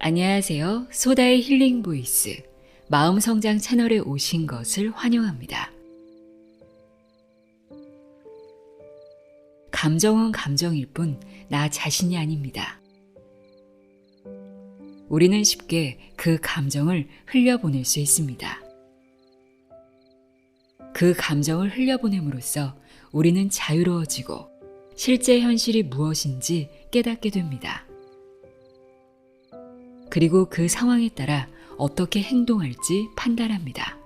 안녕하세요. 소다의 힐링 보이스 마음 성장 채널에 오신 것을 환영합니다. 감정은 감정일 뿐 나 자신이 아닙니다. 우리는 쉽게 그 감정을 흘려보낼 수 있습니다. 그 감정을 흘려보냄으로써 우리는 자유로워지고 실제 현실이 무엇인지 깨닫게 됩니다. 그리고 그 상황에 따라 어떻게 행동할지 판단합니다.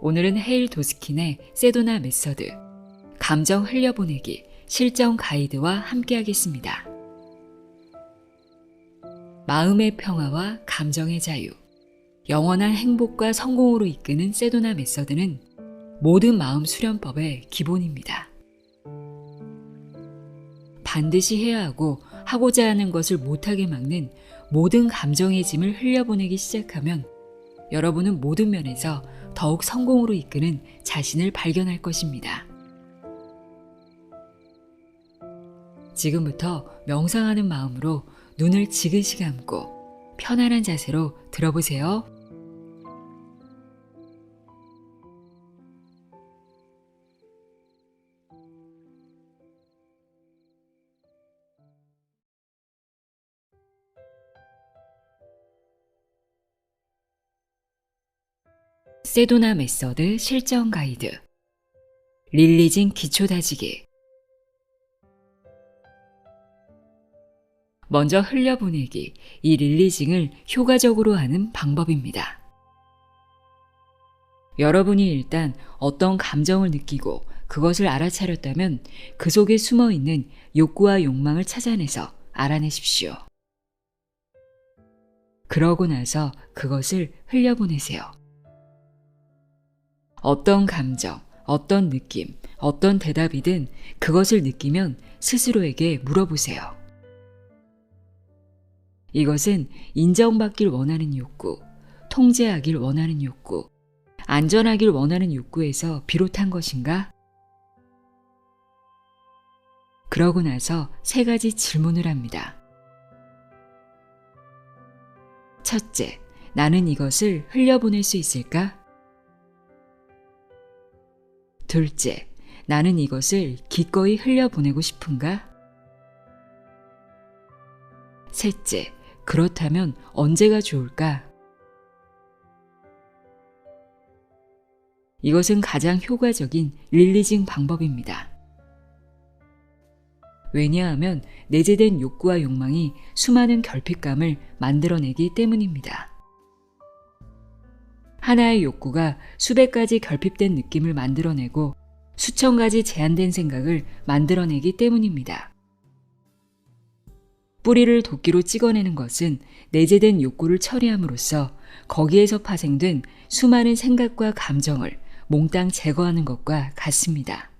오늘은 헤일 도스킨의 세도나 메서드, 감정 흘려보내기 실전 가이드와 함께 하겠습니다. 마음의 평화와 감정의 자유, 영원한 행복과 성공으로 이끄는 세도나 메서드는 모든 마음 수련법의 기본입니다. 반드시 해야 하고 하고자 하는 것을 못하게 막는 모든 감정의 짐을 흘려보내기 시작하면 여러분은 모든 면에서 더욱 성공으로 이끄는 자신을 발견할 것입니다. 지금부터 명상하는 마음으로 눈을 지그시 감고 편안한 자세로 들어보세요. 세도나 메서드 실전 가이드 릴리징 기초 다지기 먼저 흘려보내기, 이 릴리징을 효과적으로 하는 방법입니다. 여러분이 일단 어떤 감정을 느끼고 그것을 알아차렸다면 그 속에 숨어 있는 욕구와 욕망을 찾아내서 알아내십시오. 그러고 나서 그것을 흘려보내세요. 어떤 감정, 어떤 느낌, 어떤 대답이든 그것을 느끼면 스스로에게 물어보세요. 이것은 인정받길 원하는 욕구, 통제하길 원하는 욕구, 안전하길 원하는 욕구에서 비롯한 것인가? 그러고 나서 세 가지 질문을 합니다. 첫째, 나는 이것을 흘려보낼 수 있을까? 둘째, 나는 이것을 기꺼이 흘려보내고 싶은가? 셋째, 그렇다면 언제가 좋을까? 이것은 가장 효과적인 릴리징 방법입니다. 왜냐하면 내재된 욕구와 욕망이 수많은 결핍감을 만들어내기 때문입니다. 하나의 욕구가 수백 가지 결핍된 느낌을 만들어내고 수천 가지 제한된 생각을 만들어내기 때문입니다. 뿌리를 도끼로 찍어내는 것은 내재된 욕구를 처리함으로써 거기에서 파생된 수많은 생각과 감정을 몽땅 제거하는 것과 같습니다.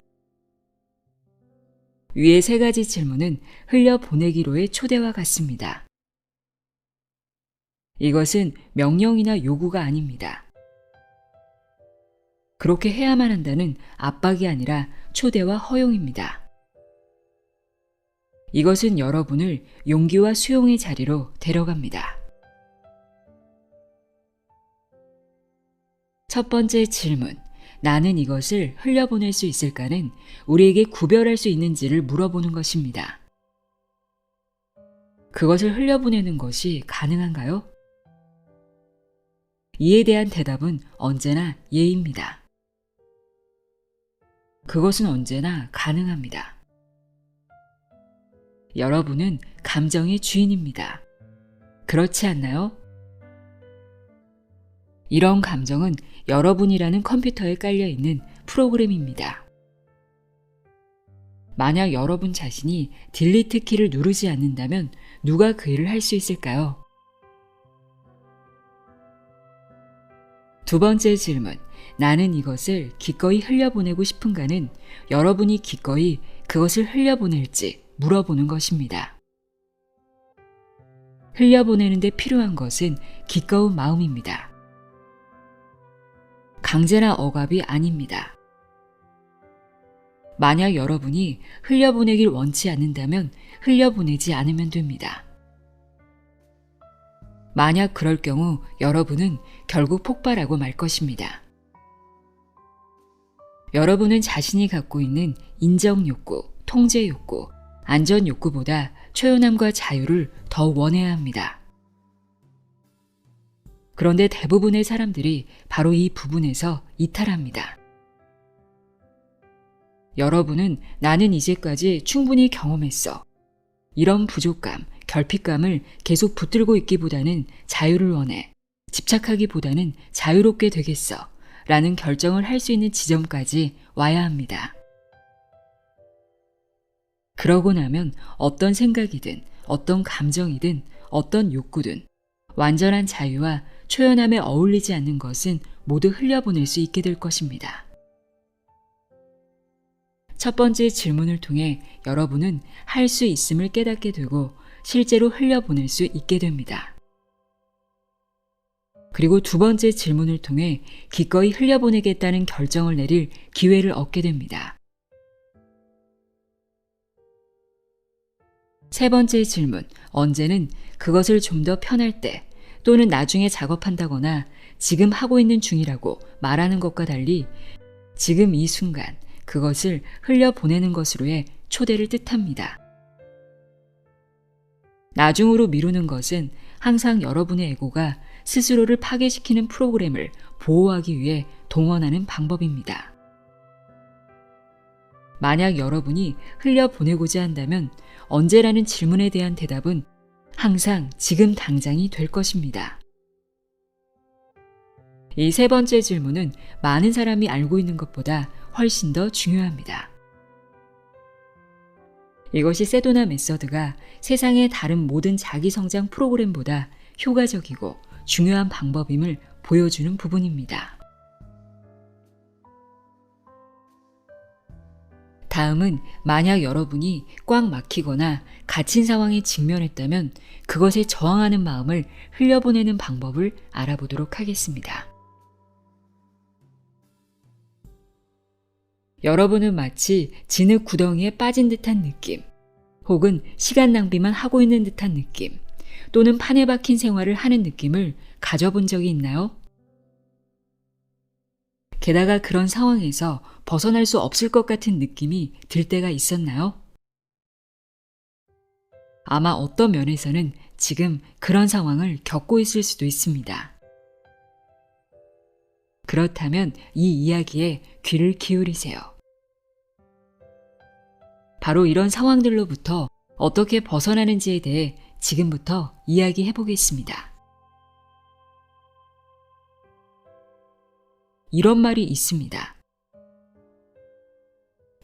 위의 세 가지 질문은 흘려보내기로의 초대와 같습니다. 이것은 명령이나 요구가 아닙니다. 그렇게 해야만 한다는 압박이 아니라 초대와 허용입니다. 이것은 여러분을 용기와 수용의 자리로 데려갑니다. 첫 번째 질문. 나는 이것을 흘려보낼 수 있을까는 우리에게 구별할 수 있는지를 물어보는 것입니다. 그것을 흘려보내는 것이 가능한가요? 이에 대한 대답은 언제나 예입니다. 그것은 언제나 가능합니다. 여러분은 감정의 주인입니다. 그렇지 않나요? 이런 감정은 여러분이라는 컴퓨터에 깔려 있는 프로그램입니다. 만약 여러분 자신이 딜리트 키를 누르지 않는다면 누가 그 일을 할 수 있을까요? 두 번째 질문. 나는 이것을 기꺼이 흘려보내고 싶은가는 여러분이 기꺼이 그것을 흘려보낼지 물어보는 것입니다. 흘려보내는데 필요한 것은 기꺼운 마음입니다. 강제나 억압이 아닙니다. 만약 여러분이 흘려보내길 원치 않는다면 흘려보내지 않으면 됩니다. 만약 그럴 경우 여러분은 결국 폭발하고 말 것입니다. 여러분은 자신이 갖고 있는 인정 욕구, 통제 욕구, 안전 욕구보다 초연함과 자유를 더 원해야 합니다. 그런데 대부분의 사람들이 바로 이 부분에서 이탈합니다. 여러분은 나는 이제까지 충분히 경험했어. 이런 부족감, 결핍감을 계속 붙들고 있기보다는 자유를 원해. 집착하기보다는 자유롭게 되겠어. 라는 결정을 할 수 있는 지점까지 와야 합니다. 그러고 나면 어떤 생각이든 어떤 감정이든 어떤 욕구든 완전한 자유와 초연함에 어울리지 않는 것은 모두 흘려보낼 수 있게 될 것입니다. 첫 번째 질문을 통해 여러분은 할 수 있음을 깨닫게 되고 실제로 흘려보낼 수 있게 됩니다. 그리고 두 번째 질문을 통해 기꺼이 흘려보내겠다는 결정을 내릴 기회를 얻게 됩니다. 세 번째 질문, 언제는 그것을 좀 더 편할 때 또는 나중에 작업한다거나 지금 하고 있는 중이라고 말하는 것과 달리 지금 이 순간 그것을 흘려보내는 것으로의 초대를 뜻합니다. 나중으로 미루는 것은 항상 여러분의 에고가 스스로를 파괴시키는 프로그램을 보호하기 위해 동원하는 방법입니다. 만약 여러분이 흘려보내고자 한다면 언제라는 질문에 대한 대답은 항상 지금 당장이 될 것입니다. 이 세 번째 질문은 많은 사람이 알고 있는 것보다 훨씬 더 중요합니다. 이것이 세도나 메서드가 세상의 다른 모든 자기 성장 프로그램보다 효과적이고 중요한 방법임을 보여주는 부분입니다. 다음은 만약 여러분이 꽉 막히거나 갇힌 상황에 직면했다면 그것에 저항하는 마음을 흘려보내는 방법을 알아보도록 하겠습니다. 여러분은 마치 진흙 구덩이에 빠진 듯한 느낌, 혹은 시간 낭비만 하고 있는 듯한 느낌, 또는 판에 박힌 생활을 하는 느낌을 가져본 적이 있나요? 게다가 그런 상황에서 벗어날 수 없을 것 같은 느낌이 들 때가 있었나요? 아마 어떤 면에서는 지금 그런 상황을 겪고 있을 수도 있습니다. 그렇다면 이 이야기에 귀를 기울이세요. 바로 이런 상황들로부터 어떻게 벗어나는지에 대해 지금부터 이야기해 보겠습니다. 이런 말이 있습니다.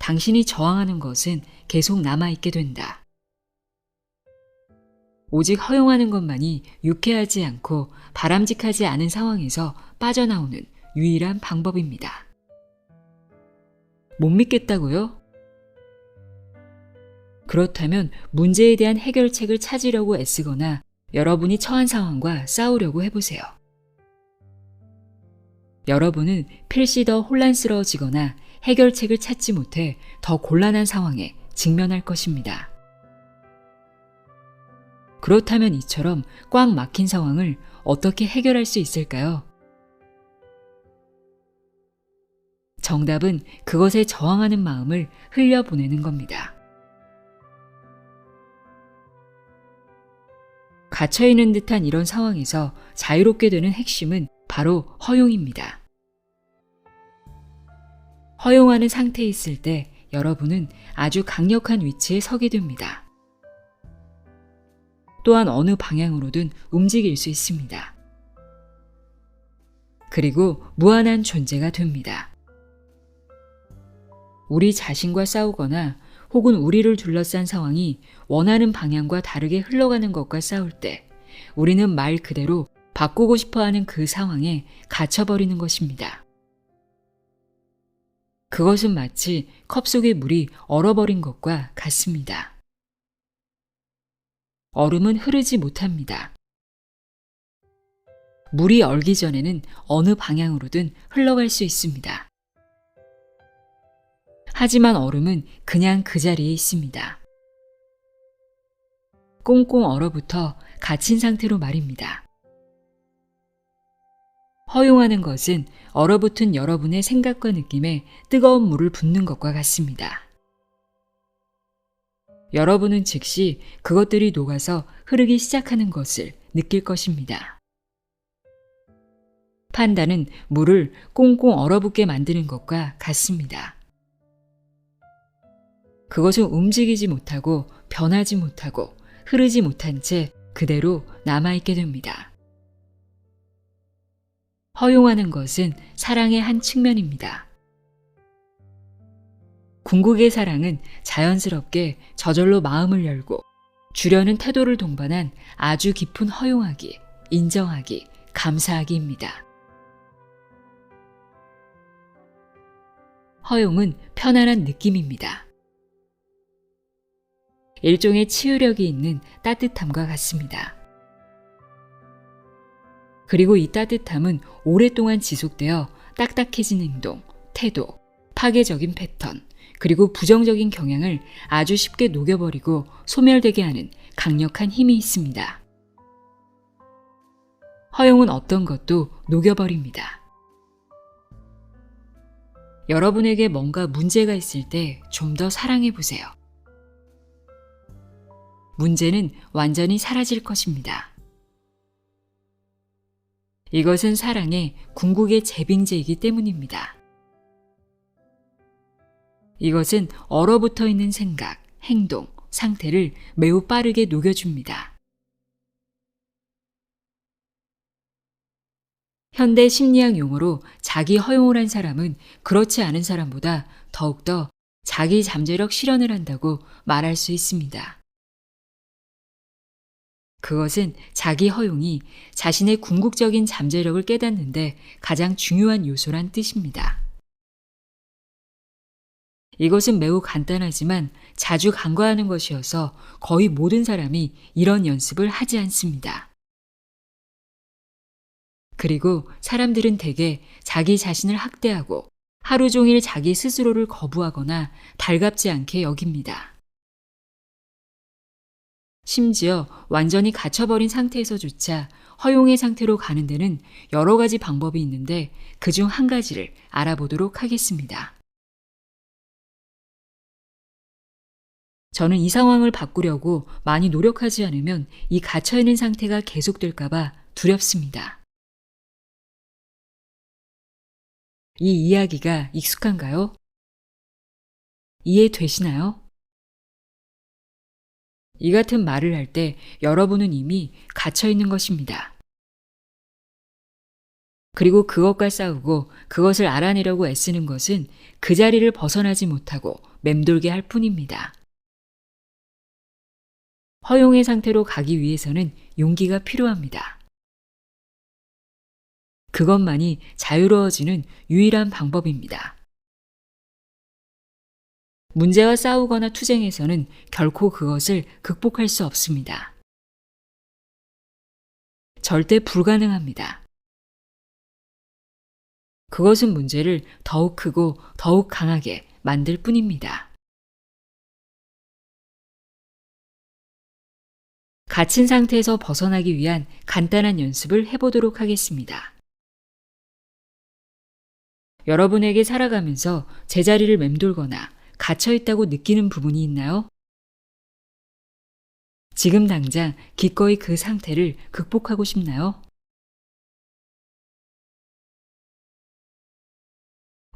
당신이 저항하는 것은 계속 남아있게 된다. 오직 허용하는 것만이 유쾌하지 않고 바람직하지 않은 상황에서 빠져나오는 유일한 방법입니다. 못 믿겠다고요? 그렇다면 문제에 대한 해결책을 찾으려고 애쓰거나 여러분이 처한 상황과 싸우려고 해보세요. 여러분은 필시 더 혼란스러워지거나 해결책을 찾지 못해 더 곤란한 상황에 직면할 것입니다. 그렇다면 이처럼 꽉 막힌 상황을 어떻게 해결할 수 있을까요? 정답은 그것에 저항하는 마음을 흘려보내는 겁니다. 갇혀있는 듯한 이런 상황에서 자유롭게 되는 핵심은 바로 허용입니다. 허용하는 상태에 있을 때 여러분은 아주 강력한 위치에 서게 됩니다. 또한 어느 방향으로든 움직일 수 있습니다. 그리고 무한한 존재가 됩니다. 우리 자신과 싸우거나 혹은 우리를 둘러싼 상황이 원하는 방향과 다르게 흘러가는 것과 싸울 때 우리는 말 그대로 바꾸고 싶어 하는 그 상황에 갇혀버리는 것입니다. 그것은 마치 컵 속의 물이 얼어버린 것과 같습니다. 얼음은 흐르지 못합니다. 물이 얼기 전에는 어느 방향으로든 흘러갈 수 있습니다. 하지만 얼음은 그냥 그 자리에 있습니다. 꽁꽁 얼어붙어 갇힌 상태로 말입니다. 허용하는 것은 얼어붙은 여러분의 생각과 느낌에 뜨거운 물을 붓는 것과 같습니다. 여러분은 즉시 그것들이 녹아서 흐르기 시작하는 것을 느낄 것입니다. 판단은 물을 꽁꽁 얼어붙게 만드는 것과 같습니다. 그것은 움직이지 못하고 변하지 못하고 흐르지 못한 채 그대로 남아있게 됩니다. 허용하는 것은 사랑의 한 측면입니다. 궁극의 사랑은 자연스럽게 저절로 마음을 열고 주려는 태도를 동반한 아주 깊은 허용하기, 인정하기, 감사하기입니다. 허용은 편안한 느낌입니다. 일종의 치유력이 있는 따뜻함과 같습니다. 그리고 이 따뜻함은 오랫동안 지속되어 딱딱해진 행동, 태도, 파괴적인 패턴, 그리고 부정적인 경향을 아주 쉽게 녹여버리고 소멸되게 하는 강력한 힘이 있습니다. 허용은 어떤 것도 녹여버립니다. 여러분에게 뭔가 문제가 있을 때 좀 더 사랑해 보세요. 문제는 완전히 사라질 것입니다. 이것은 사랑의 궁극의 재빙제이기 때문입니다. 이것은 얼어붙어 있는 생각, 행동, 상태를 매우 빠르게 녹여줍니다. 현대 심리학 용어로 자기 허용을 한 사람은 그렇지 않은 사람보다 더욱더 자기 잠재력 실현을 한다고 말할 수 있습니다. 그것은 자기 허용이 자신의 궁극적인 잠재력을 깨닫는데 가장 중요한 요소란 뜻입니다. 이것은 매우 간단하지만 자주 간과하는 것이어서 거의 모든 사람이 이런 연습을 하지 않습니다. 그리고 사람들은 대개 자기 자신을 학대하고 하루 종일 자기 스스로를 거부하거나 달갑지 않게 여깁니다. 심지어 완전히 갇혀버린 상태에서조차 허용의 상태로 가는 데는 여러 가지 방법이 있는데 그 중 한 가지를 알아보도록 하겠습니다. 저는 이 상황을 바꾸려고 많이 노력하지 않으면 이 갇혀있는 상태가 계속될까봐 두렵습니다. 이 이야기가 익숙한가요? 이해되시나요? 이 같은 말을 할 때 여러분은 이미 갇혀 있는 것입니다. 그리고 그것과 싸우고 그것을 알아내려고 애쓰는 것은 그 자리를 벗어나지 못하고 맴돌게 할 뿐입니다. 허용의 상태로 가기 위해서는 용기가 필요합니다. 그것만이 자유로워지는 유일한 방법입니다. 문제와 싸우거나 투쟁해서는 결코 그것을 극복할 수 없습니다. 절대 불가능합니다. 그것은 문제를 더욱 크고 더욱 강하게 만들 뿐입니다. 갇힌 상태에서 벗어나기 위한 간단한 연습을 해보도록 하겠습니다. 여러분에게 살아가면서 제자리를 맴돌거나 갇혀 있다고 느끼는 부분이 있나요? 지금 당장 기꺼이 그 상태를 극복하고 싶나요?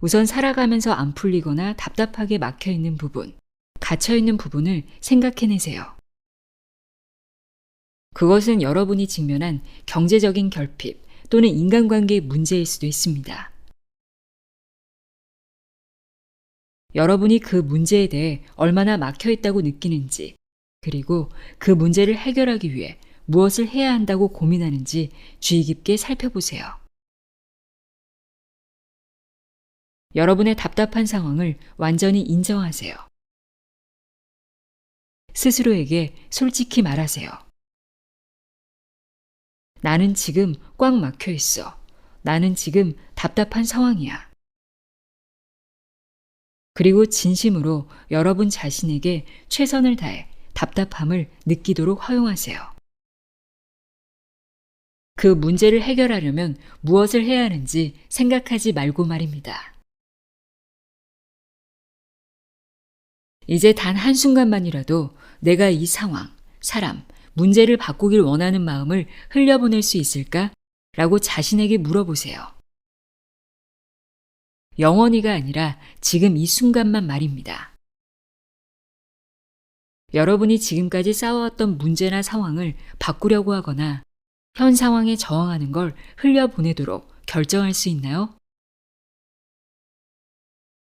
우선 살아가면서 안 풀리거나 답답하게 막혀 있는 부분, 갇혀 있는 부분을 생각해내세요. 그것은 여러분이 직면한 경제적인 결핍 또는 인간관계의 문제일 수도 있습니다. 여러분이 그 문제에 대해 얼마나 막혀 있다고 느끼는지, 그리고 그 문제를 해결하기 위해 무엇을 해야 한다고 고민하는지 주의 깊게 살펴보세요. 여러분의 답답한 상황을 완전히 인정하세요. 스스로에게 솔직히 말하세요. 나는 지금 꽉 막혀 있어. 나는 지금 답답한 상황이야. 그리고 진심으로 여러분 자신에게 최선을 다해 답답함을 느끼도록 허용하세요. 그 문제를 해결하려면 무엇을 해야 하는지 생각하지 말고 말입니다. 이제 단 한순간만이라도 내가 이 상황, 사람, 문제를 바꾸길 원하는 마음을 흘려보낼 수 있을까? 라고 자신에게 물어보세요. 영원히가 아니라 지금 이 순간만 말입니다. 여러분이 지금까지 쌓아왔던 문제나 상황을 바꾸려고 하거나 현 상황에 저항하는 걸 흘려보내도록 결정할 수 있나요?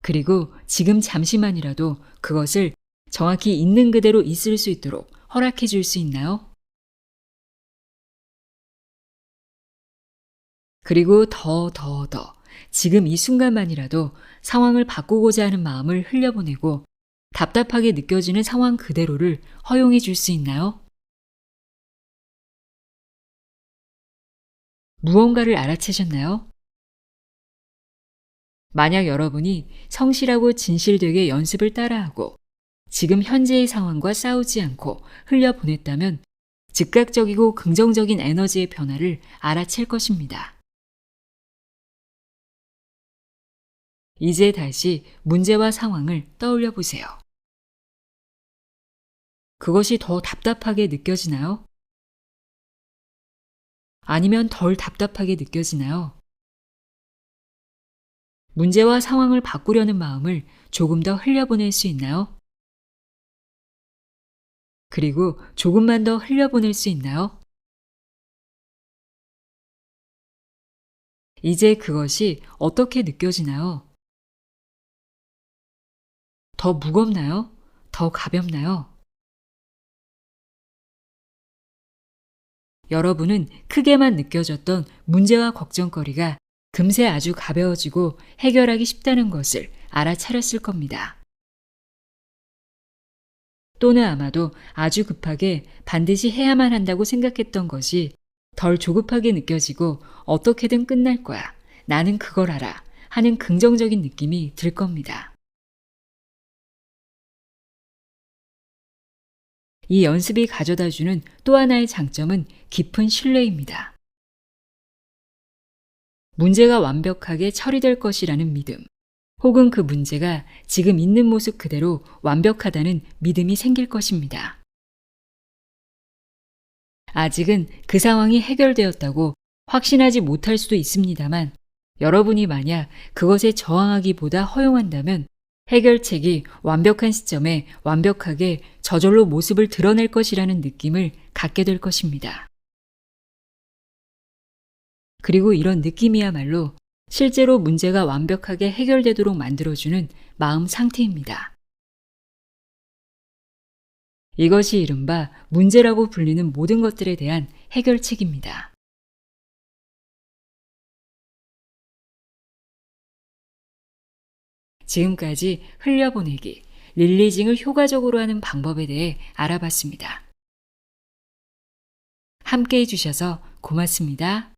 그리고 지금 잠시만이라도 그것을 정확히 있는 그대로 있을 수 있도록 허락해 줄 수 있나요? 그리고 더, 더, 더, 지금 이 순간만이라도 상황을 바꾸고자 하는 마음을 흘려보내고 답답하게 느껴지는 상황 그대로를 허용해 줄 수 있나요? 무언가를 알아채셨나요? 만약 여러분이 성실하고 진실되게 연습을 따라하고 지금 현재의 상황과 싸우지 않고 흘려보냈다면 즉각적이고 긍정적인 에너지의 변화를 알아챌 것입니다. 이제 다시 문제와 상황을 떠올려 보세요. 그것이 더 답답하게 느껴지나요? 아니면 덜 답답하게 느껴지나요? 문제와 상황을 바꾸려는 마음을 조금 더 흘려보낼 수 있나요? 그리고 조금만 더 흘려보낼 수 있나요? 이제 그것이 어떻게 느껴지나요? 더 무겁나요? 더 가볍나요? 여러분은 크게만 느껴졌던 문제와 걱정거리가 금세 아주 가벼워지고 해결하기 쉽다는 것을 알아차렸을 겁니다. 또는 아마도 아주 급하게 반드시 해야만 한다고 생각했던 것이 덜 조급하게 느껴지고 어떻게든 끝날 거야. 나는 그걸 알아. 하는 긍정적인 느낌이 들 겁니다. 이 연습이 가져다 주는 또 하나의 장점은 깊은 신뢰입니다. 문제가 완벽하게 처리될 것이라는 믿음, 혹은 그 문제가 지금 있는 모습 그대로 완벽하다는 믿음이 생길 것입니다. 아직은 그 상황이 해결되었다고 확신하지 못할 수도 있습니다만 여러분이 만약 그것에 저항하기보다 허용한다면 해결책이 완벽한 시점에 완벽하게 저절로 모습을 드러낼 것이라는 느낌을 갖게 될 것입니다. 그리고 이런 느낌이야말로 실제로 문제가 완벽하게 해결되도록 만들어주는 마음 상태입니다. 이것이 이른바 문제라고 불리는 모든 것들에 대한 해결책입니다. 지금까지 흘려보내기, 릴리징을 효과적으로 하는 방법에 대해 알아봤습니다. 함께 해주셔서 고맙습니다.